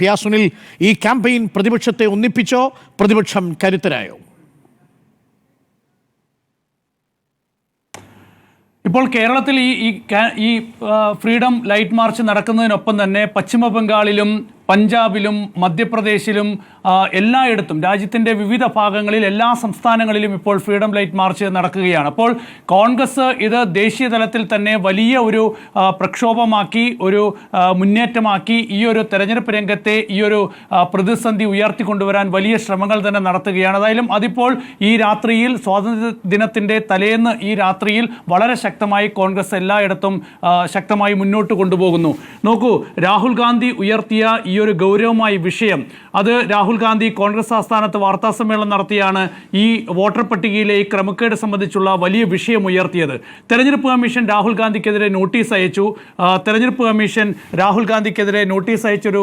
പിയാസുനിൽ ഈ ക്യാമ്പയിൻ പ്രതിപക്ഷത്തെ ഒന്നിപ്പിച്ചോ? പ്രതിപക്ഷം കരുത്തരായോ? ഇപ്പോൾ കേരളത്തിൽ ഈ ഈ ഫ്രീഡം ലൈറ്റ് മാർച്ച് നടക്കുന്നതിനൊപ്പം തന്നെ പശ്ചിമ ബംഗാളിലും പഞ്ചാബിലും മധ്യപ്രദേശിലും എല്ലായിടത്തും രാജ്യത്തിന്റെ വിവിധ ഭാഗങ്ങളിൽ എല്ലാ സംസ്ഥാനങ്ങളിലും ഇപ്പോൾ ഫ്രീഡം ലൈറ്റ് മാർച്ച് നടക്കുകയാണ്. അപ്പോൾ കോൺഗ്രസ് ഇത് ദേശീയ തലത്തിൽ തന്നെ വലിയ ഒരു പ്രക്ഷോഭമാക്കി ഒരു മുന്നേറ്റമാക്കി ഈ ഒരു തെരഞ്ഞെടുപ്പ് രംഗത്തെ ഈ ഒരു പ്രതിസന്ധി ഉയർത്തിക്കൊണ്ടുവരാൻ വലിയ ശ്രമങ്ങൾ തന്നെ നടത്തുകയാണ്. അതായാലും അതിപ്പോൾ ഈ രാത്രിയിൽ സ്വാതന്ത്ര്യ ദിനത്തിന്റെ തലേന്ന് ഈ രാത്രിയിൽ വളരെ ശക്തമായി കോൺഗ്രസ് എല്ലായിടത്തും ശക്തമായി മുന്നോട്ട് കൊണ്ടുപോകുന്നു. നോക്കൂ രാഹുൽ ഗാന്ധി ഉയർത്തിയ ഈ ഒരു ഗൗരവമായ വിഷയം. അത് രാഹുൽ ഗാന്ധി കോൺഗ്രസ് ആസ്ഥാനത്ത് വാർത്താ സമ്മേളനം നടത്തിയാണ് ഈ വോട്ടർ പട്ടികയിലെ ഈ ക്രമക്കേട് സംബന്ധിച്ചുള്ള വലിയ വിഷയം ഉയർത്തിയത്. തെരഞ്ഞെടുപ്പ് കമ്മീഷൻ രാഹുൽ ഗാന്ധിക്കെതിരെ നോട്ടീസ് അയച്ചു. തെരഞ്ഞെടുപ്പ് കമ്മീഷൻ രാഹുൽ ഗാന്ധിക്കെതിരെ നോട്ടീസ് അയച്ചൊരു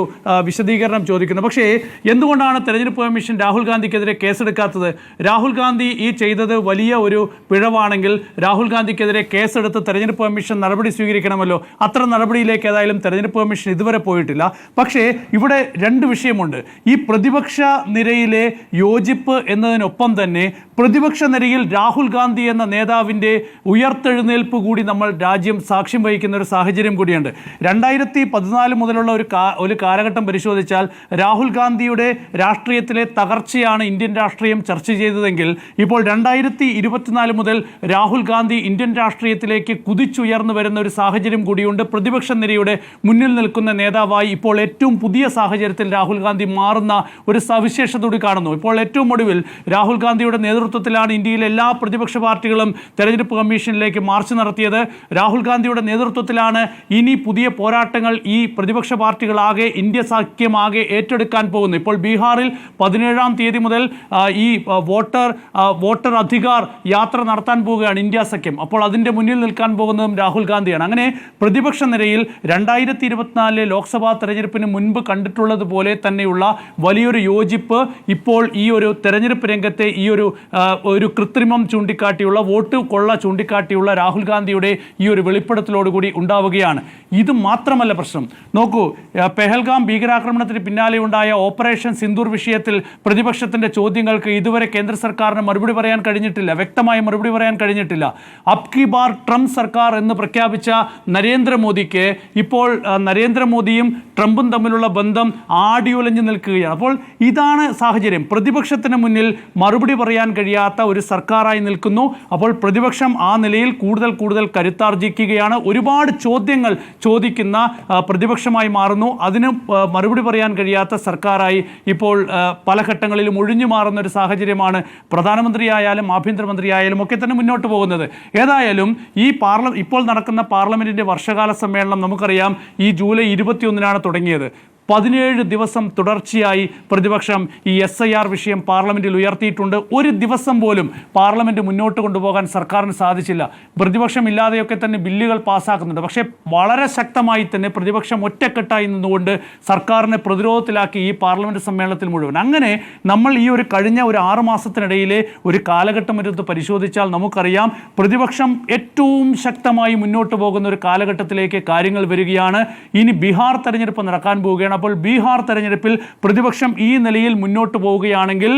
വിശദീകരണം ചോദിക്കുന്നു. പക്ഷേ എന്തുകൊണ്ടാണ് തെരഞ്ഞെടുപ്പ് കമ്മീഷൻ രാഹുൽ ഗാന്ധിക്കെതിരെ കേസെടുക്കാത്തത്? രാഹുൽ ഗാന്ധി ഈ ചെയ്തത് വലിയ ഒരു പിഴവാണെങ്കിൽ രാഹുൽ ഗാന്ധിക്കെതിരെ കേസെടുത്ത് തെരഞ്ഞെടുപ്പ് കമ്മീഷൻ നടപടി സ്വീകരിക്കണമല്ലോ. അത്ര നടപടിയിലേക്ക് ഏതായാലും തെരഞ്ഞെടുപ്പ് കമ്മീഷൻ ഇതുവരെ പോയിട്ടില്ല. പക്ഷേ ഇവിടെ രണ്ട് വിഷയമുണ്ട്. ഈ പ്രതിപക്ഷ നിരയിലെ യോജിപ്പ് എന്നതിനൊപ്പം തന്നെ പ്രതിപക്ഷ നിരയിൽ രാഹുൽ ഗാന്ധി എന്ന നേതാവിന്റെ ഉയർത്തെഴുന്നേൽപ്പ് കൂടി നമ്മൾ രാജ്യം സാക്ഷ്യം വഹിക്കുന്ന ഒരു സാഹചര്യം കൂടിയുണ്ട്. രണ്ടായിരത്തി പതിനാല് മുതലുള്ള ഒരു കാ ഒരു കാലഘട്ടം പരിശോധിച്ചാൽ രാഹുൽ ഗാന്ധിയുടെ രാഷ്ട്രീയത്തിലെ തകർച്ചയാണ് ഇന്ത്യൻ രാഷ്ട്രീയം ചർച്ച ചെയ്തതെങ്കിൽ ഇപ്പോൾ രണ്ടായിരത്തി ഇരുപത്തിനാല് മുതൽ രാഹുൽ ഗാന്ധി ഇന്ത്യൻ രാഷ്ട്രീയത്തിലേക്ക് കുതിച്ചുയർന്നു വരുന്ന ഒരു സാഹചര്യം കൂടിയുണ്ട്. പ്രതിപക്ഷ നിരയുടെ മുന്നിൽ നിൽക്കുന്ന നേതാവായി ഇപ്പോൾ ഏറ്റവും പുതിയ സാഹചര്യത്തിൽ രാഹുൽ ഗാന്ധി മാറുന്ന ഒരു സവിശേഷത കൂടി കാണുന്നു. ഇപ്പോൾ ഏറ്റവും ഒടുവിൽ രാഹുൽ ഗാന്ധിയുടെ നേതൃത്വത്തിലാണ് ഇന്ത്യയിലെ എല്ലാ പ്രതിപക്ഷ പാർട്ടികളും തെരഞ്ഞെടുപ്പ് കമ്മീഷനിലേക്ക് മാർച്ച് നടത്തിയത്. രാഹുൽ ഗാന്ധിയുടെ നേതൃത്വത്തിലാണ് ഇനി പുതിയ പോരാട്ടങ്ങൾ ഈ പ്രതിപക്ഷ പാർട്ടികളാകെ ഇന്ത്യ സഖ്യമാകെ ഏറ്റെടുക്കാൻ പോകുന്നു ഇപ്പോൾ ബീഹാറിൽ പതിനേഴാം തീയതി മുതൽ ഈ വോട്ടർ വോട്ടർ അധികാർ യാത്ര നടത്താൻ പോവുകയാണ് ഇന്ത്യ സഖ്യം. അപ്പോൾ അതിന്റെ മുന്നിൽ നിൽക്കാൻ പോകുന്നതും രാഹുൽ ഗാന്ധിയാണ്. അങ്ങനെ പ്രതിപക്ഷ നിരയിൽ രണ്ടായിരത്തി ഇരുപത്തിനാലിലെ ലോക്സഭാ തെരഞ്ഞെടുപ്പിന് മുൻപ് കണ്ടിട്ടുള്ളതുപോലെ തന്നെയുള്ള വലിയൊരു യോജിപ്പ് ഇപ്പോൾ ഈ ഒരു തെരഞ്ഞെടുപ്പ് രംഗത്തെ ഈ ഒരു ഒരു കൃത്രിമം ചൂണ്ടിക്കാട്ടിയുള്ള വോട്ട് കൊള്ള ചൂണ്ടിക്കാട്ടിയുള്ള രാഹുൽ ഗാന്ധിയുടെ ഈ ഒരു വെളിപ്പെടുത്തലോടുകൂടി ഉണ്ടാവുകയാണ്. ഇത് മാത്രമല്ല പ്രശ്നം. നോക്കൂ പെഹൽഗാം ഭീകരാക്രമണത്തിന് പിന്നാലെ ഉണ്ടായ ഓപ്പറേഷൻ സിന്ദൂർ വിഷയത്തിൽ പ്രതിപക്ഷത്തിന്റെ ചോദ്യങ്ങൾക്ക് ഇതുവരെ കേന്ദ്ര സർക്കാരിന് മറുപടി പറയാൻ കഴിഞ്ഞിട്ടില്ല. വ്യക്തമായ മറുപടി പറയാൻ കഴിഞ്ഞിട്ടില്ല. അബ് കി ബാർ ട്രംപ് സർക്കാർ എന്ന് പ്രഖ്യാപിച്ച നരേന്ദ്രമോദിക്ക് ഇപ്പോൾ നരേന്ദ്രമോദിയും ട്രംപും തമ്മിലുള്ള ബന്ധം ആടിയുലഞ്ഞു നിൽക്കുകയാണ്. അപ്പോൾ ഇതാണ് സാഹചര്യം. പ്രതിപക്ഷത്തിന് മുന്നിൽ മറുപടി പറയാൻ കഴിയാത്ത ഒരു സർക്കാരായി നിൽക്കുന്നു. അപ്പോൾ പ്രതിപക്ഷം ആ നിലയിൽ കൂടുതൽ കൂടുതൽ കരുത്താർജിക്കുകയാണ്. ഒരുപാട് ചോദ്യങ്ങൾ ചോദിക്കുന്ന പ്രതിപക്ഷമായി മാറുന്നു. അതിന് മറുപടി പറയാൻ കഴിയാത്ത സർക്കാരായി ഇപ്പോൾ പല ഘട്ടങ്ങളിലും ഒഴിഞ്ഞു മാറുന്ന ഒരു സാഹചര്യമാണ് പ്രധാനമന്ത്രിയായാലും ആഭ്യന്തരമന്ത്രിയായാലും ഒക്കെ തന്നെ മുന്നോട്ട് പോകുന്നത്. ഏതായാലും ഈ പാർല ഇപ്പോൾ നടക്കുന്ന പാർലമെന്റിന്റെ വർഷകാല സമ്മേളനം നമുക്കറിയാം ഈ ജൂലൈ ഇരുപത്തിയൊന്നിനാണ് തുടങ്ങിയത്. പതിനേഴ് ദിവസം തുടർച്ചയായി പ്രതിപക്ഷം ഈ എസ് ഐ ആർ വിഷയം പാർലമെന്റിൽ ഉയർത്തിയിട്ടുണ്ട്. ഒരു ദിവസം പോലും പാർലമെന്റ് മുന്നോട്ട് കൊണ്ടുപോകാൻ സർക്കാരിന് സാധിച്ചില്ല. പ്രതിപക്ഷം ഇല്ലാതെയൊക്കെ തന്നെ ബില്ലുകൾ പാസ്സാക്കുന്നുണ്ട് പക്ഷേ വളരെ ശക്തമായി തന്നെ പ്രതിപക്ഷം ഒറ്റക്കെട്ടായി നിന്നുകൊണ്ട് സർക്കാരിനെ പ്രതിരോധത്തിലാക്കി ഈ പാർലമെന്റ് സമ്മേളനത്തിൽ മുഴുവൻ. അങ്ങനെ നമ്മൾ ഈ ഒരു കഴിഞ്ഞ ഒരു ആറ് മാസത്തിനിടയിലെ ഒരു കാലഘട്ടം എടുത്ത് പരിശോധിച്ചാൽ നമുക്കറിയാം പ്രതിപക്ഷം ഏറ്റവും ശക്തമായി മുന്നോട്ട് പോകുന്ന ഒരു കാലഘട്ടത്തിലേക്ക് കാര്യങ്ങൾ വരികയാണ്. ഇനി ബീഹാർ തെരഞ്ഞെടുപ്പ് നടക്കാൻ പോവുകയാണ്. അപ്പോൾ ബീഹാർ തെരഞ്ഞെടുപ്പിൽ പ്രതിപക്ഷം ഈ നിലയിൽ മുന്നോട്ട് പോവുകയാണെങ്കിൽ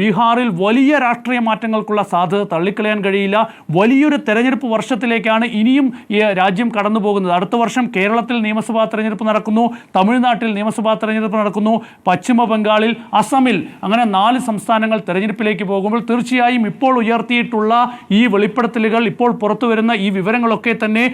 ബീഹാറിൽ വലിയ രാഷ്ട്രീയ മാറ്റങ്ങൾക്കുള്ള സാധ്യത തള്ളിക്കളയാൻ കഴിയില്ല. വലിയൊരു തെരഞ്ഞെടുപ്പ് വർഷത്തിലേക്കാണ് ഇനിയും ഈ രാജ്യം കടന്നു പോകുന്നത് അടുത്ത വർഷം കേരളത്തിൽ നിയമസഭാ തെരഞ്ഞെടുപ്പ് നടക്കുന്നു തമിഴ്നാട്ടിൽ നിയമസഭാ തെരഞ്ഞെടുപ്പ് നടക്കുന്നു പശ്ചിമ ബംഗാളിൽ അസമിൽ അങ്ങനെ നാല് സംസ്ഥാനങ്ങൾ തെരഞ്ഞെടുപ്പിലേക്ക് പോകുമ്പോൾ തീർച്ചയായും ഇപ്പോൾ ഉയർത്തിയിട്ടുള്ള ഈ വെളിപ്പെടുത്തലുകൾ ഇപ്പോൾ പുറത്തു വരുന്ന ഈ വിവരങ്ങളൊക്കെ തന്നെ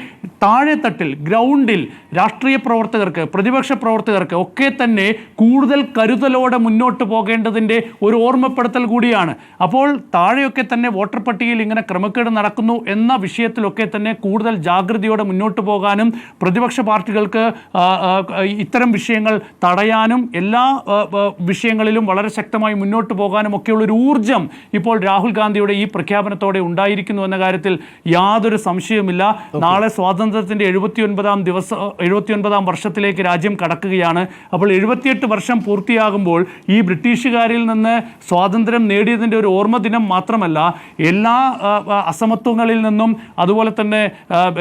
താഴെത്തട്ടിൽ ഗ്രൗണ്ടിൽ രാഷ്ട്രീയ പ്രവർത്തകർക്ക് പ്രതിപക്ഷ പ്രവർത്തകർക്ക് ഒക്കെ തന്നെ കൂടുതൽ കരുതലോടെ മുന്നോട്ട് പോകേണ്ടതിന്റെ ഒരു ഓർമ്മപ്പെടുത്തൽ കൂടിയാണ്. അപ്പോൾ താഴെയൊക്കെ തന്നെ വോട്ടർ പട്ടികയിൽ ഇങ്ങനെ ക്രമക്കേട് നടക്കുന്നു എന്ന വിഷയത്തിലൊക്കെ തന്നെ കൂടുതൽ ജാഗ്രതയോടെ മുന്നോട്ട് പോകാനും പ്രതിപക്ഷ പാർട്ടികൾക്ക് ഇത്തരം വിഷയങ്ങൾ തടയാനും എല്ലാ വിഷയങ്ങളിലും വളരെ ശക്തമായി മുന്നോട്ട് പോകാനും ഒക്കെയുള്ളൊരു ഊർജം ഇപ്പോൾ രാഹുൽ ഗാന്ധിയുടെ ഈ പ്രഖ്യാപനത്തോടെ ഉണ്ടായിരിക്കുന്നു എന്ന കാര്യത്തിൽ യാതൊരു സംശയവുമില്ല. നാളെ സ്വാതന്ത്ര്യത്തിന്റെ എഴുപത്തി ഒൻപതാം ദിവസം എഴുപത്തി ഒൻപതാം വർഷത്തിലേക്ക് രാജ്യം കടക്കുകയാണ്. അപ്പോൾ എഴുപത്തിയെട്ട് വർഷം പൂർത്തിയാകുമ്പോൾ ഈ ബ്രിട്ടീഷുകാരിൽ നിന്ന് സ്വാതന്ത്ര്യം നേടിയതിന്റെ ഒരു ഓർമ്മ ദിനം മാത്രമല്ല എല്ലാ അസമത്വങ്ങളിൽ നിന്നും അതുപോലെ തന്നെ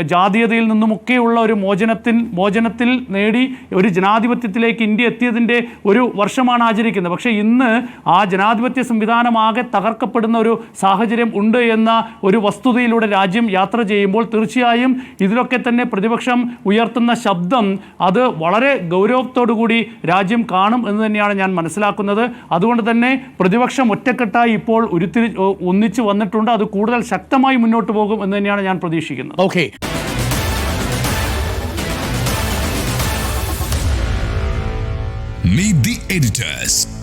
ജാതീയതയിൽ നിന്നുമൊക്കെയുള്ള ഒരു മോചനത്തിൻ മോചനത്തിൽ നേടി ഒരു ജനാധിപത്യത്തിലേക്ക് ഇന്ത്യ എത്തിയതിന്റെ ഒരു വർഷമാണ് ആചരിക്കുന്നത്. പക്ഷേ ഇന്ന് ആ ജനാധിപത്യ സംവിധാനമാകെ തകർക്കപ്പെടുന്ന ഒരു സാഹചര്യം ഉണ്ട് എന്ന ഒരു വസ്തുതയിലൂടെ രാജ്യം യാത്ര ചെയ്യുമ്പോൾ തീർച്ചയായും ഇതിലൊക്കെ തന്നെ പ്രതിപക്ഷം ഉയർത്തുന്ന ശബ്ദം അത് വളരെ ഗൗരവത്തോടുകൂടി രാജ്യം കാണും എന്ന് തന്നെയാണ് ഞാൻ മനസ്സിലാക്കുന്നത്. അതുകൊണ്ട് തന്നെ പ്രതിപക്ഷം ഒറ്റക്കെട്ടായി ഇപ്പോൾ ഉരുത്തിരി ഒന്നിച്ചു വന്നിട്ടുണ്ട്. അത് കൂടുതൽ ശക്തമായി മുന്നോട്ട് പോകും എന്ന് തന്നെയാണ് ഞാൻ പ്രതീക്ഷിക്കുന്നത്. ഓക്കെ. Meet the editors.